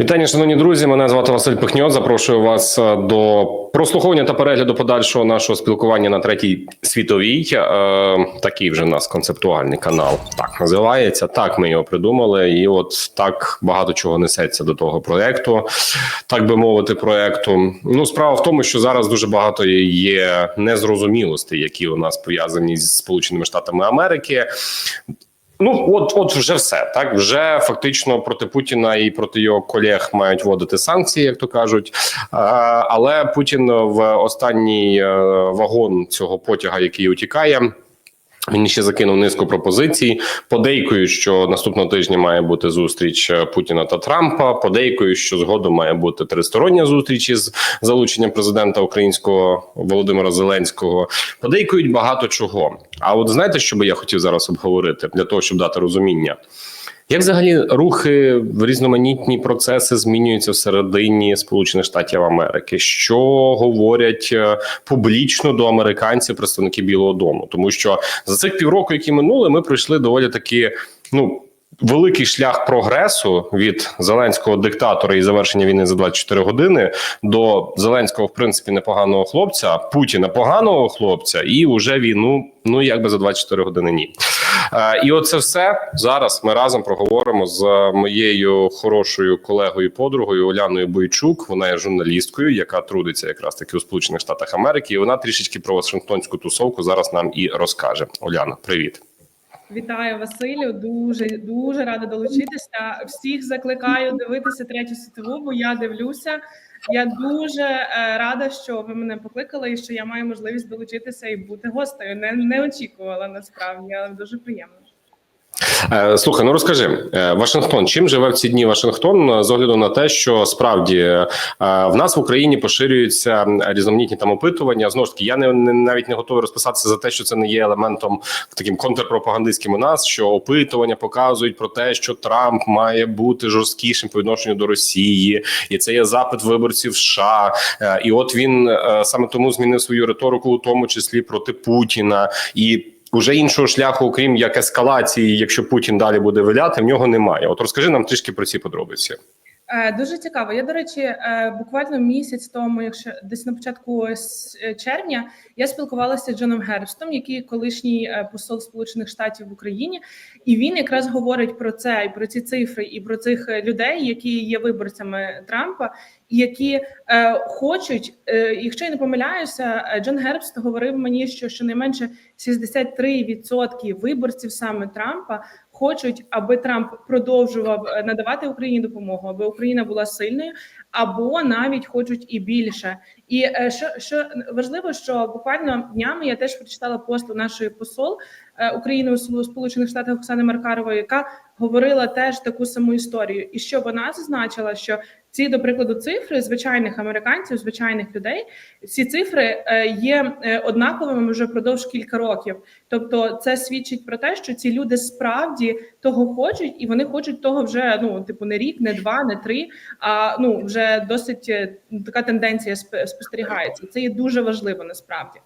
Вітання, шановні друзі. Мене звати Василь Пихньо. Запрошую вас е, до прослуховування та перегляду подальшого нашого спілкування на третій світовій. Е, такий вже в нас концептуальний канал. Так називається. Так ми його придумали, і от так багато чого несеться до того проекту, так би мовити, проекту. Ну, справа в тому, що зараз дуже багато є незрозумілостей, які у нас пов'язані з Сполученими Штатами Америки. Ну, от, от вже все так. Вже фактично проти Путіна і проти його колег мають вводити санкції, як то кажуть. Але Путін в останній е, вагон цього потяга, який утікає. Він ще закинув низку пропозицій. Подейкують, що наступного тижня має бути зустріч е, Путіна та Трампа. Подейкують, що згодом має бути тристороння зустріч із залученням президента українського Володимира Зеленського. Подейкують багато чого. А от знаєте, що би я хотів зараз обговорити для того, щоб дати розуміння. Як взагалі рухи в різноманітні процеси змінюються всередині Сполучених Штатів Америки? Що говорять е, публічно до американців представники Білого Дому? Тому що за цих півроку, які минули, ми пройшли доволі таки ну. Великий шлях прогресу від зеленського диктатора і завершення війни за 24 години до зеленського, в принципі, непоганого хлопця, Путіна поганого хлопця, і вже війну, ну якби за 24 години. Ні, і оце все зараз. Ми разом проговоримо з моєю хорошою колегою, подругою Оляною Бойчук. Вона є журналісткою, яка трудиться якраз таки у Сполучених Штатах Америки. І вона трішечки про Вашингтонську тусовку зараз нам і розкаже. Оляна, привіт. Вітаю Василю. Дуже дуже рада долучитися. Всіх закликаю дивитися третю світову, бо я дивлюся. Я дуже е, рада, що ви мене покликали, і що я маю можливість долучитися і бути гостею. Не, не очікувала насправді, але дуже приємно. Е, Слухай, ну розкажи е, Вашингтон. Чим живе в ці дні Вашингтон е, з огляду на те, що справді в нас в Україні поширюються різноманітні там опитування. Знову ж таки, я не, не навіть не готовий розписатися за те, що це не є елементом таким контрпропагандистським у нас, що опитування показують про те, що Трамп має бути жорсткішим по відношенню до Росії, і це є запит виборців США. І от він саме тому змінив свою риторику, у тому числі проти Путіна і. Уже іншого шляху, окрім як ескалації, якщо Путін далі буде виляти, в нього немає. От розкажи нам трішки про ці подробиці. Е, Дуже цікаво. Я, до речі, е, буквально місяць тому, якщо десь на початку е, червня, я спілкувалася з Джоном Гербстом, який колишній посол Сполучених Штатів в Україні, і він якраз говорить про це і про ці цифри, і про цих людей, які є виборцями Трампа, які е, хочуть, е, якщо я не помиляюся, е, Джон Гербст говорив мені, що щонайменше 63% виборців саме Трампа хочуть, аби Трамп продовжував е, надавати Україні допомогу, аби Україна була сильною, або навіть хочуть і більше. І е, що, що важливо, що буквально днями я теж прочитала пост у нашої посол е, України у Сполу- Сполучених Штатах Оксани Маркарової, яка говорила теж таку саму історію, і що вона зазначила, що ці, до прикладу, цифри звичайних американців, звичайних людей, ці цифри е, є е, однаковими вже впродовж кілька років. Тобто, це свідчить про те, що ці люди справді того хочуть, і вони хочуть того вже ну типу не рік, не два, не три. А ну вже досить е, така тенденція сп- спостерігається. Це є дуже важливо насправді.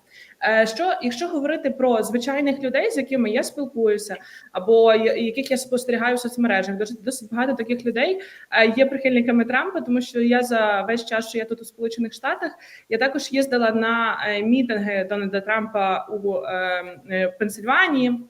Е, Що якщо говорити про звичайних людей, з якими я спілкуюся, або яких я спостерігаю в соцмережах, досить досить багато таких людей е, є прихильниками Трампа, тому що я за весь час, що я тут у Сполучених Штатах, я також їздила на е, мітинги Дональда Трампа у Пенсильванії.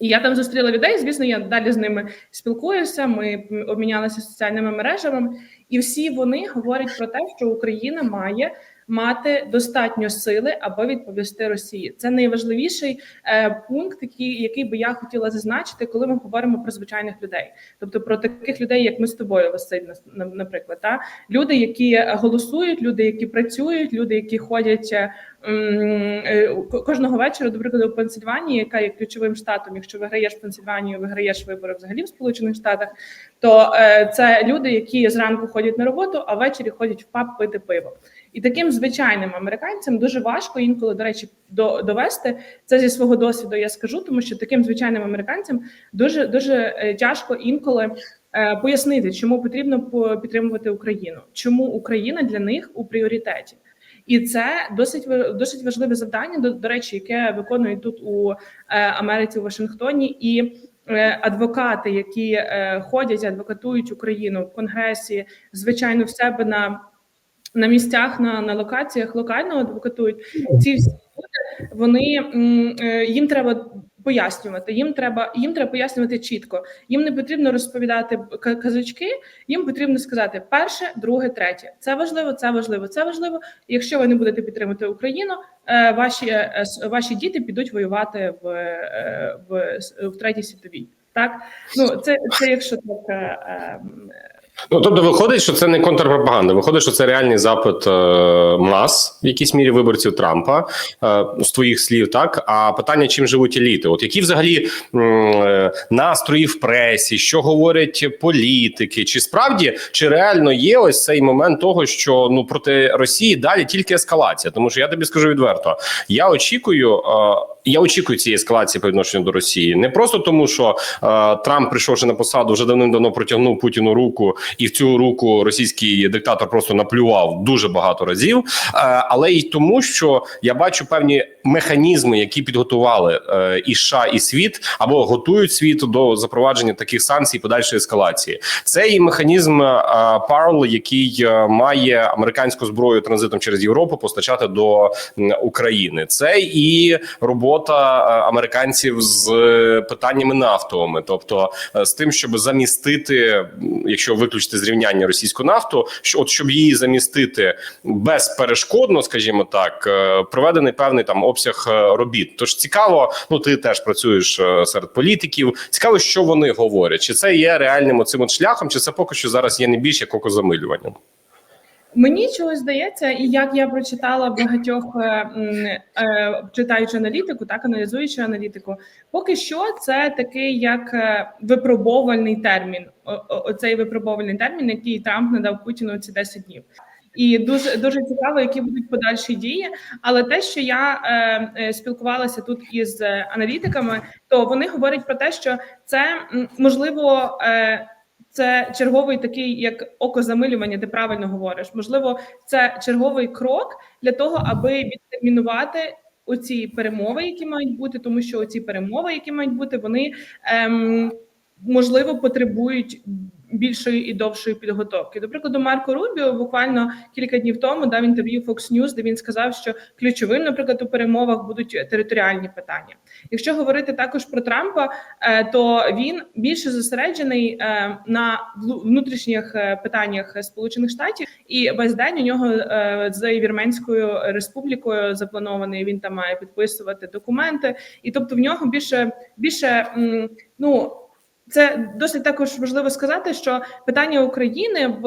І я там зустріла людей. Звісно, я далі з ними спілкуюся. Ми обмінялися соціальними мережами, і всі вони говорять про те, що Україна має мати достатньо сили, аби відповісти Росії. Це найважливіший е, пункт, який, який би я хотіла зазначити, коли ми говоримо про звичайних людей, тобто про таких людей, як ми з тобою, Василь, наприклад, та люди, які голосують, люди, які працюють, люди, які ходять. е, е, ко- Кожного вечора, до прикладу, в Пенсильванії, яка є ключовим штатом, якщо виграєш Пенсильванію, виграєш вибори взагалі в Сполучених Штатах, то це люди, які зранку ходять на роботу, а ввечері ходять в паб пити пиво. І таким звичайним американцям дуже важко інколи, до речі, до, довести це зі свого досвіду. Я скажу, тому що таким звичайним американцям дуже дуже е, тяжко інколи. е, Пояснити, чому потрібно по- підтримувати Україну, чому Україна для них у пріоритеті, і це досить досить важливе завдання. До, до речі, яке виконують тут у е, Америці у Вашингтоні, і адвокати, які ходять, адвокатують Україну в конгресі, звичайно, в себе на. На місцях на, на локаціях локально адвокатують ці всі люди. Вони е, їм треба пояснювати. Їм треба їм треба пояснювати чітко. Їм не потрібно розповідати казочки. Їм потрібно сказати перше, друге, третє. Це важливо, це важливо, це важливо. Якщо ви не будете підтримувати Україну, е, ваші е, ваші діти підуть воювати в, в, в третій світовій. Так ну це це якщо так. Ну тобто, виходить, що це не контрпропаганда. Виходить, що це реальний запит е, мас в якійсь мірі виборців Трампа е, з твоїх слів, так а питання, чим живуть еліти? От які взагалі е, настрої в пресі, що говорять політики? Чи справді чи реально є ось цей момент того, що ну проти Росії далі тільки ескалація? Тому що я тобі скажу відверто, я очікую. Е, я очікую цієї ескалації по відношенню до Росії не просто тому, що е, Трамп, прийшовши на посаду, вже давним-давно протягнув Путіну руку, і в цю руку російський диктатор просто наплював дуже багато разів. Е, але й тому, що я бачу певні механізми, які підготували е, і США, і світ або готують світ до запровадження таких санкцій, подальшої ескалації. Це і механізм е, Парл, який е, має американську зброю транзитом через Європу постачати до м, України. Це і робота е, американців з е, питаннями нафтовими, тобто е, з тим, щоб замістити, якщо виключити зрівняння російську нафту, що от щоб її замістити безперешкодно, скажімо так, проведений певний там обсяг робіт. Тож цікаво, ну ти теж працюєш серед політиків. Цікаво, що вони говорять, чи це є реальним оцим от шляхом, чи це поки що зараз є не більш як окозамилюванням. Мені чогось здається, і як я прочитала багатьох, е, е, читаючи аналітику, так аналізуючи аналітику, поки що це такий як е, випробовувальний термін. Оцей випробовувальний термін, який Трамп надав Путіну ці 10 днів. І дуже дуже цікаво, які будуть подальші дії. Але те, що я е, спілкувалася тут із аналітиками, то вони говорять про те, що це можливо. Е, це черговий такий як око замилювання, ти правильно говориш. Можливо, це черговий крок для того, аби відтермінувати оці перемови, які мають бути, тому що оці перемови, які мають бути, вони ем, можливо потребують більшої і довшої підготовки. До прикладу, Марко Рубіо буквально кілька днів тому дав інтерв'ю Fox News, де він сказав, що ключовим, наприклад, у перемовах будуть територіальні питання. Якщо говорити також про Трампа, е, то він більше зосереджений е, на внутрішніх е, питаннях Сполучених Штатів, і весь день у нього з Вірменською республікою запланований. Він там має підписувати документи, і тобто в нього більше більше ну. Це досить також важливо сказати, що питання України в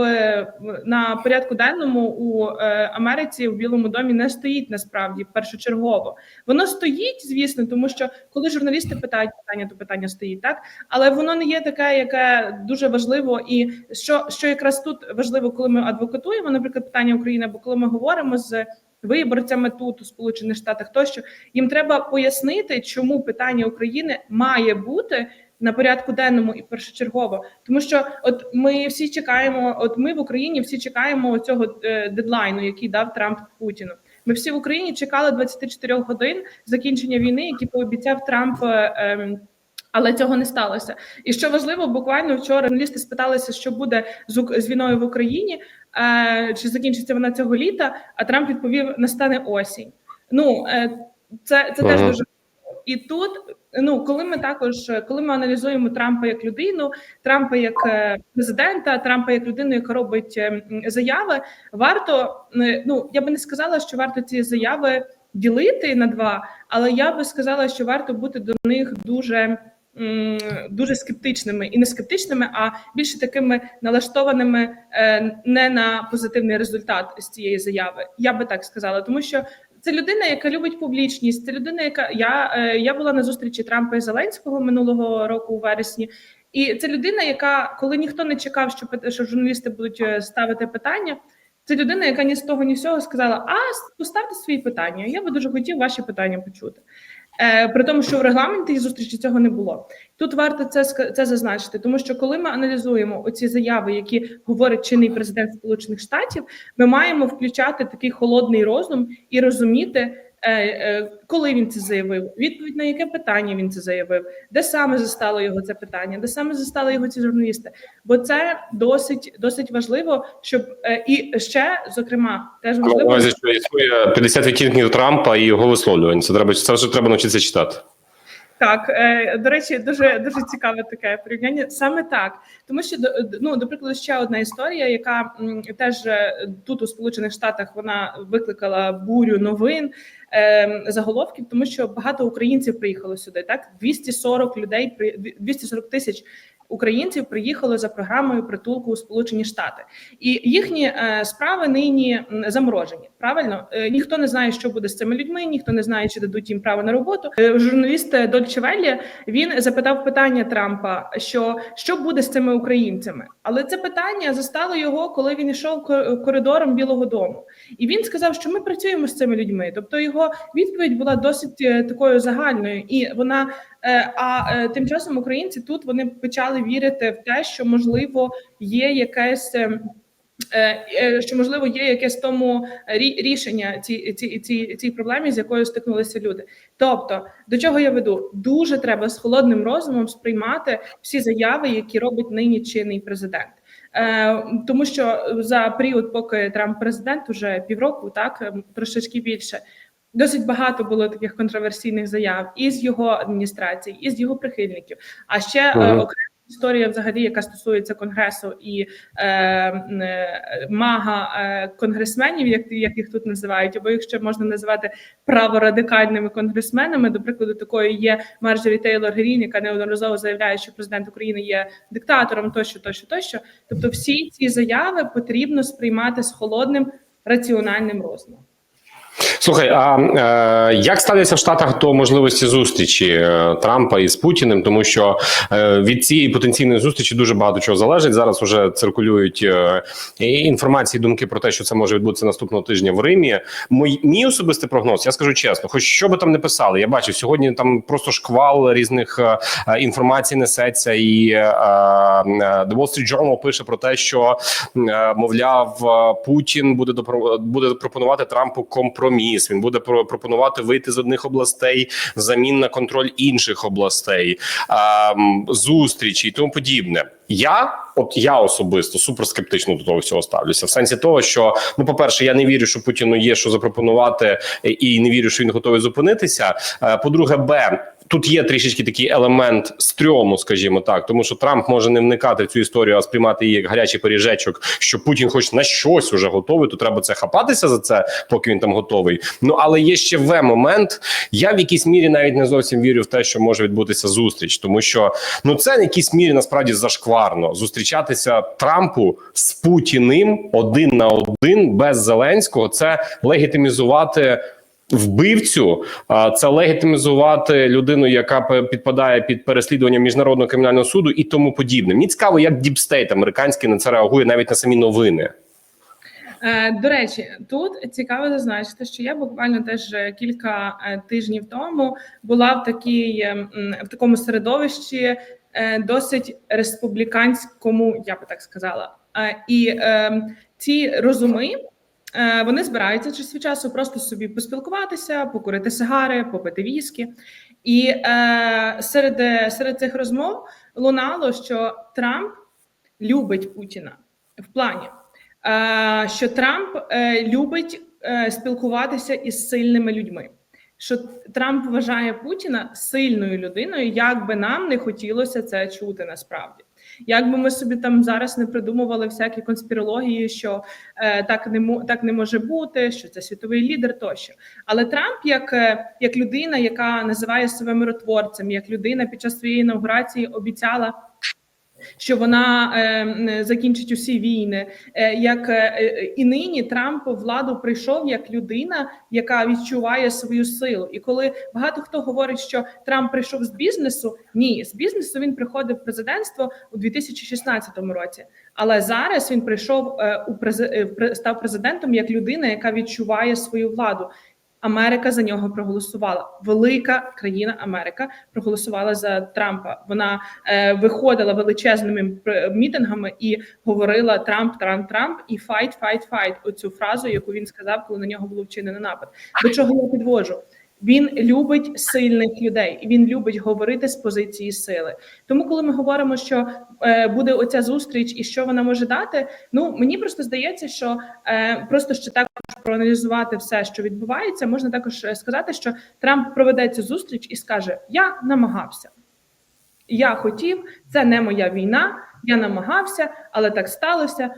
на порядку денному у е, Америці в Білому домі не стоїть насправді першочергово. Воно стоїть, звісно, тому що коли журналісти питають питання, то питання стоїть так, але воно не є таке, яке дуже важливо, і що, що якраз тут важливо, коли ми адвокатуємо, наприклад, питання України, або коли ми говоримо з виборцями тут у Сполучених Штатах, тощо їм треба пояснити, чому питання України має бути на порядку денному і першочергово, тому що от ми всі чекаємо, от ми в Україні всі чекаємо цього е, дедлайну, який дав Трамп Путіну. Ми всі в Україні чекали 24 годин закінчення війни, які пообіцяв Трамп. е, ем, але цього не сталося. І що важливо, буквально вчора журналісти спиталися, що буде з, з війною в Україні, е, чи закінчиться вона цього літа. А Трамп відповів: настане осінь. Ну е, це, це теж дуже і тут. Ну, коли ми також коли ми аналізуємо Трампа як людину, Трампа як е, президента, Трампа як людину, яка робить е, заяви, варто е, ну я би не сказала, що варто ці заяви ділити на два, але я би сказала, що варто бути до них дуже. Дуже скептичними і не скептичними, а більше такими налаштованими е, не на позитивний результат з цієї заяви. Я би так сказала, тому що це людина, яка любить публічність. Це людина, яка я, е, я була на зустрічі Трампа і Зеленського минулого року у вересні. І це людина, яка, коли ніхто не чекав, що що журналісти будуть е, ставити питання. Це людина, яка ні з того, ні з цього сказала: А поставте свої питання. Я би дуже хотів ваші питання почути. Е, при тому, що в регламенті зустрічі цього не було. Тут варто це це зазначити, тому що коли ми аналізуємо оці заяви, які говорить чинний президент Сполучених Штатів, ми маємо включати такий холодний розум і розуміти, коли він це заявив, відповідь на яке питання він це заявив, де саме застало його це питання, де саме застали його ці журналісти? Бо це досить досить важливо, щоб е, і ще зокрема теж важливо що існує 50 відтінків Трампа і його висловлювань. Це треба це вже треба навчитися читати. Так, е, до речі, дуже дуже цікаве таке порівняння. Саме так, тому що ну до прикладу, ще одна історія, яка теж е, тут у Сполучених Штатах вона викликала бурю новин е, заголовків, тому що багато українців приїхало сюди. Так 240 людей при 240 тисяч українців приїхали за програмою притулку у Сполучені Штати, і їхні е, справи нині заморожені. Правильно, Е, ніхто не знає, що буде з цими людьми, ніхто не знає, чи дадуть їм право на роботу. Е, Журналіст Дольче Веллі, він запитав питання Трампа, що що буде з цими українцями, але це питання застало його, коли він йшов ко- коридором Білого Дому, і він сказав, що ми працюємо з цими людьми. Тобто його відповідь була досить такою загальною, і вона А е, тим часом українці тут вони почали вірити в те, що можливо є якесь. е, е, е, Що можливо є якесь тому рі- рішення ці, ці, ці, цій проблемі, з якою стикнулися люди. Тобто, до чого я веду? Дуже треба з холодним розумом сприймати всі заяви, які робить нині чинний президент. Е, тому що за період, поки Трамп президент, уже півроку, так ем, трошечки більше, Досить багато було таких контроверсійних заяв і з його адміністрації, і з його прихильників. А ще е, Мгм. окрема історія, взагалі, яка стосується конгресу і е, е, мага е, конгресменів, як, як їх тут називають, або якщо можна називати праворадикальними конгресменами, до прикладу, такою є Марджорі Тейлор Грін, яка неодноразово заявляє, що президент України є диктатором, тощо, тощо, тощо. Тобто, всі ці заяви потрібно сприймати з холодним раціональним розумом. Слухай, а е, як ставляться в Штатах до можливості зустрічі е, Трампа із Путіним? Тому що е, від цієї потенційної зустрічі дуже багато чого залежить. Зараз вже циркулюють е, інформації, думки про те, що це може відбутися наступного тижня в Римі. Мій, мій особистий прогноз, я скажу чесно, хоч що би там не писали, я бачив сьогодні там просто шквал різних е, інформацій несеться, і е, е, The Wall Street Journal пише про те, що е, мовляв, е, Путін буде допро- буде пропонувати Трампу компроміс. Він буде про- пропонувати вийти з одних областей замін на контроль інших областей, ем, зустрічі і тому подібне. Я, от я особисто суперскептично до того всього ставлюся. В сенсі того, що ну, по перше, я не вірю, що Путіну є що запропонувати, і не вірю, що він готовий зупинитися. Е, По-друге, Б. Тут є трішечки такий елемент стрьому, скажімо так, тому що Трамп може не вникати в цю історію, а сприймати її як гарячий поріжечок, що Путін, хоч на щось уже готовий, то треба це хапатися за це, поки він там готовий. Ну але є ще в момент. Я в якійсь мірі навіть не зовсім вірю в те, що може відбутися зустріч, тому що ну це в якійсь мірі насправді зашкварно зустрічатися Трампу з Путіним один на один без Зеленського. Це легітимізувати. Вбивцю а, це легітимізувати людину, яка підпадає під переслідування міжнародного кримінального суду і тому подібне. Мені цікаво, як діпстейт американський на це реагує навіть на самі новини. Е, До речі, тут цікаво зазначити, що я буквально теж е, кілька е, тижнів тому була в такій в такому середовищі досить республіканському, я би так сказала. І ці розуми. Е, Вони збираються час від часу просто собі поспілкуватися, покурити сигари, попити віскі. І е, серед, серед цих розмов лунало, що Трамп любить Путіна в плані, е, що Трамп е, любить е, спілкуватися із сильними людьми. Що Трамп вважає Путіна сильною людиною, як би нам не хотілося це чути насправді. Як би ми собі там зараз не придумували всякі конспірології, що е, так не так не може бути, що це світовий лідер тощо. Але Трамп, як, е, як людина, яка називає себе миротворцем, як людина під час своєї інаугурації обіцяла що вона е, закінчить усі війни. Е, як е, і нині Трамп владу прийшов як людина, яка відчуває свою силу. І коли багато хто говорить, що Трамп прийшов з бізнесу, ні, з бізнесу він приходив в президентство у 2016 році. Але зараз він прийшов у став президентом як людина, яка відчуває свою владу. Америка за нього проголосувала. Велика країна Америка проголосувала за Трампа. Вона е, виходила величезними мітингами і говорила Трамп, Трамп, Трамп і файт, файт, файт. Оцю фразу, яку він сказав, коли на нього було вчинено напад. До чого я підвожу? Він любить сильних людей, і він любить говорити з позиції сили. Тому, коли ми говоримо, що е, буде оця зустріч і що вона може дати, ну мені просто здається, що е, просто ще також проаналізувати все, що відбувається, можна також е, сказати, що Трамп проведе цю зустріч і скаже: Я намагався, я хотів, це не моя війна. Я намагався, але так сталося.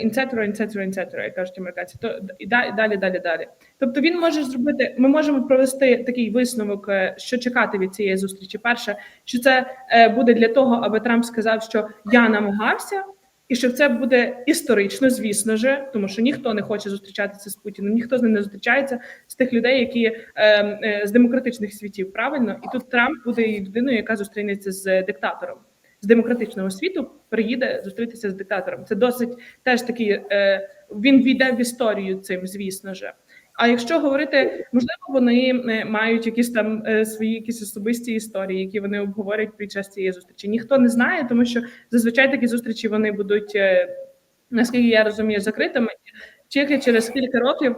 Інцетро, інцетро, інцетро, як кажуть американці. То і далі, далі, далі. Тобто він може зробити. Ми можемо провести такий висновок, е, що чекати від цієї зустрічі. Перше, що це е, буде для того, аби Трамп сказав, що я намагався, і що це буде історично, звісно ж, тому що ніхто не хоче зустрічатися з Путіним, ніхто з ним не зустрічається з тих людей, які е, е, з демократичних світів. Правильно, і тут Трамп буде людиною, яка зустрінеться з диктатором. З демократичного світу приїде зустрітися з диктатором. Це досить теж такий. Е, він війде в історію цим, звісно ж. А якщо говорити, можливо, вони е, мають якісь там е, свої якісь особисті історії, які вони обговорять під час цієї зустрічі. Ніхто не знає, тому що зазвичай такі зустрічі вони будуть, е, наскільки я розумію, закритими. Тільки через кілька років,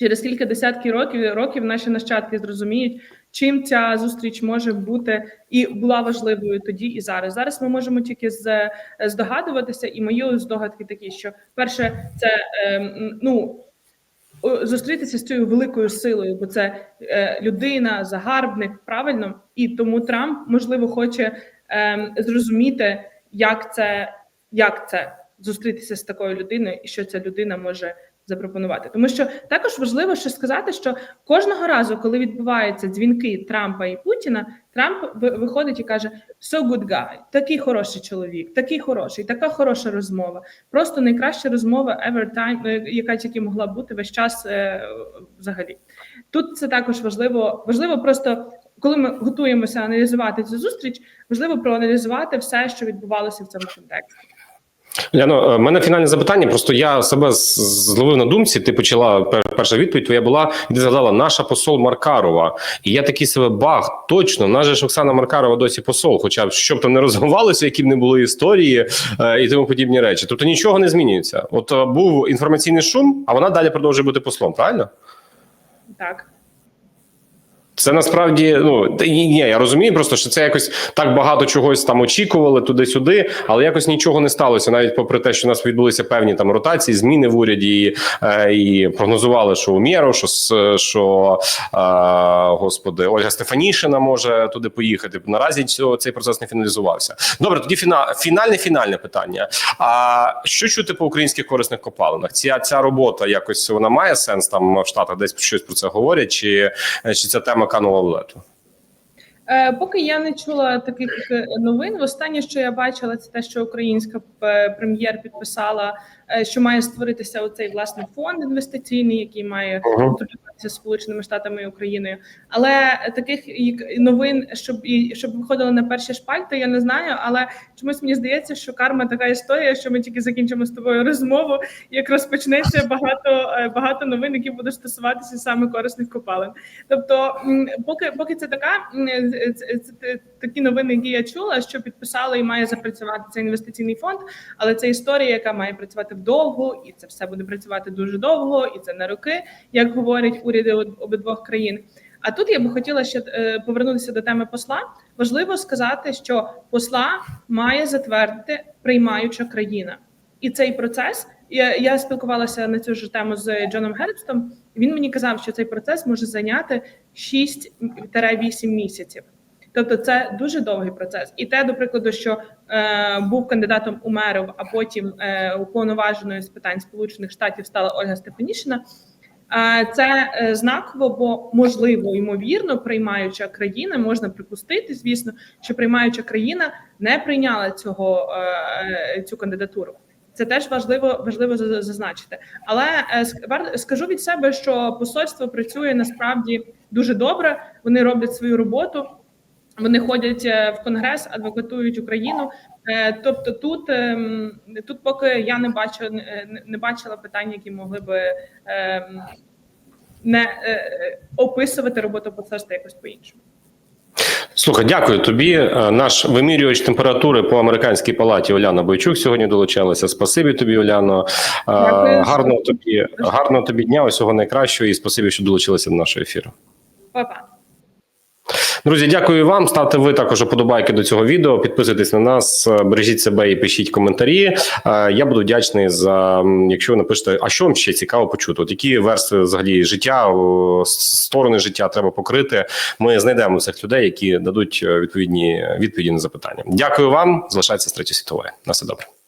через кілька десятків років років наші нащадки зрозуміють, чим ця зустріч може бути і була важливою тоді і зараз. Зараз ми можемо тільки з, здогадуватися, і мої здогадки такі, що перше, це е, ну. Зустрітися з цією великою силою, бо це е, людина, загарбник, правильно, і тому Трамп можливо хоче е, зрозуміти, як це, як це зустрітися з такою людиною, і що ця людина може запропонувати. Тому що також важливо ще сказати, що кожного разу, коли відбуваються дзвінки Трампа і Путіна, Трамп виходить і каже: «So good guy», такий хороший чоловік, такий хороший, така хороша розмова. Просто найкраща розмова ever time, е, яка тільки могла бути весь час е, взагалі. Тут це також важливо. Важливо просто. Коли ми готуємося аналізувати цю зустріч, важливо проаналізувати все, що відбувалося в цьому контексті. Ляно, в мене фінальне запитання. Просто я себе зловив на думці. Ти почала перша відповідь. Твоя була і ти згадала наша посол Маркарова. І я такий себе баг. Точно, в нас же ж Оксана Маркарова досі посол. Хоча б щоб там не розвивалося, які б не було історії е, і тому подібні речі. Тобто нічого не змінюється. От е, був інформаційний шум, а вона далі продовжує бути послом. Правильно? Так. Це насправді ну ні, я розумію, просто що це якось так багато чогось там очікували туди-сюди, але якось нічого не сталося, навіть попри те, що у нас відбулися певні там ротації, зміни в уряді і, е, і прогнозували, що Умєров, що що е, господи, Ольга Стефанішина може туди поїхати. Наразі цього цей процес не фіналізувався. Добре, тоді фіна, фінальне фінальне питання. А що чути по українських корисних копалинах? Ця ця робота якось вона має сенс там в Штатах, десь щось про це говорять, чи, чи ця тема канула в лету? Е, Поки я не чула таких е, новин. Останнє, що я бачила, це те, що українська е, прем'єр підписала, що має створитися оцей власне фонд інвестиційний, який має контролюватися Сполученими Штатами і Україною. Але таких новин, щоб і щоб виходили на перші шпальти, я не знаю. Але чомусь мені здається, що карма така історія, що ми тільки закінчимо з тобою розмову, як розпочнеться багато е, багато новин, які будуть стосуватися саме корисних копалин. Тобто, поки поки це така це такі новини, які я чула, що підписали і має запрацювати цей інвестиційний фонд, але це історія, яка має працювати вдовго, і це все буде працювати дуже довго, і це на роки, як говорять уряди обидвох країн. А тут я би хотіла ще е, повернутися до теми посла. Важливо сказати, що посла має затвердити приймаюча країна, і цей процес я, я спілкувалася на цю ж тему з Джоном Гербстом. Він мені казав, що цей процес може зайняти 6-8 місяців. Тобто це дуже довгий процес. І те, до прикладу, що е, був кандидатом у мерів, а потім е, уповноваженою з питань Сполучених Штатів стала Ольга Стефанішина. Е, це е, знаково, бо можливо, ймовірно, приймаюча країна можна припустити, звісно, що приймаюча країна не прийняла цього е, цю кандидатуру. Це теж важливо важливо зазначити. Але скажу від себе, що посольство працює насправді дуже добре. Вони роблять свою роботу. Вони ходять е, в конгрес, адвокатують Україну. Е, Тобто, тут ем, тут поки я не бачу не- не бачила питань, які могли би ем, не е, описувати роботу посольства якось по-іншому. Слухай, дякую тобі. Е, Наш вимірювач температури по американській палаті Оляна Бойчук сьогодні долучалася. Спасибі тобі, Оляно. Е. Гарного тобі, гарного тобі дня, усього найкращого, і спасибі, що долучилися до нашого ефіру. Па-па. Друзі, дякую вам. Ставте ви також подобайки до цього відео. Підписуйтесь на нас, е, бережіть себе і пишіть коментарі. Е, Я буду вдячний за якщо ви напишете, а що вам ще цікаво почути? От які верстви взагалі життя, сторони життя треба покрити. Ми знайдемо цих людей, які дадуть е, відповідні відповіді на запитання. Дякую вам. Залишайтеся з третьої світової. На все добре.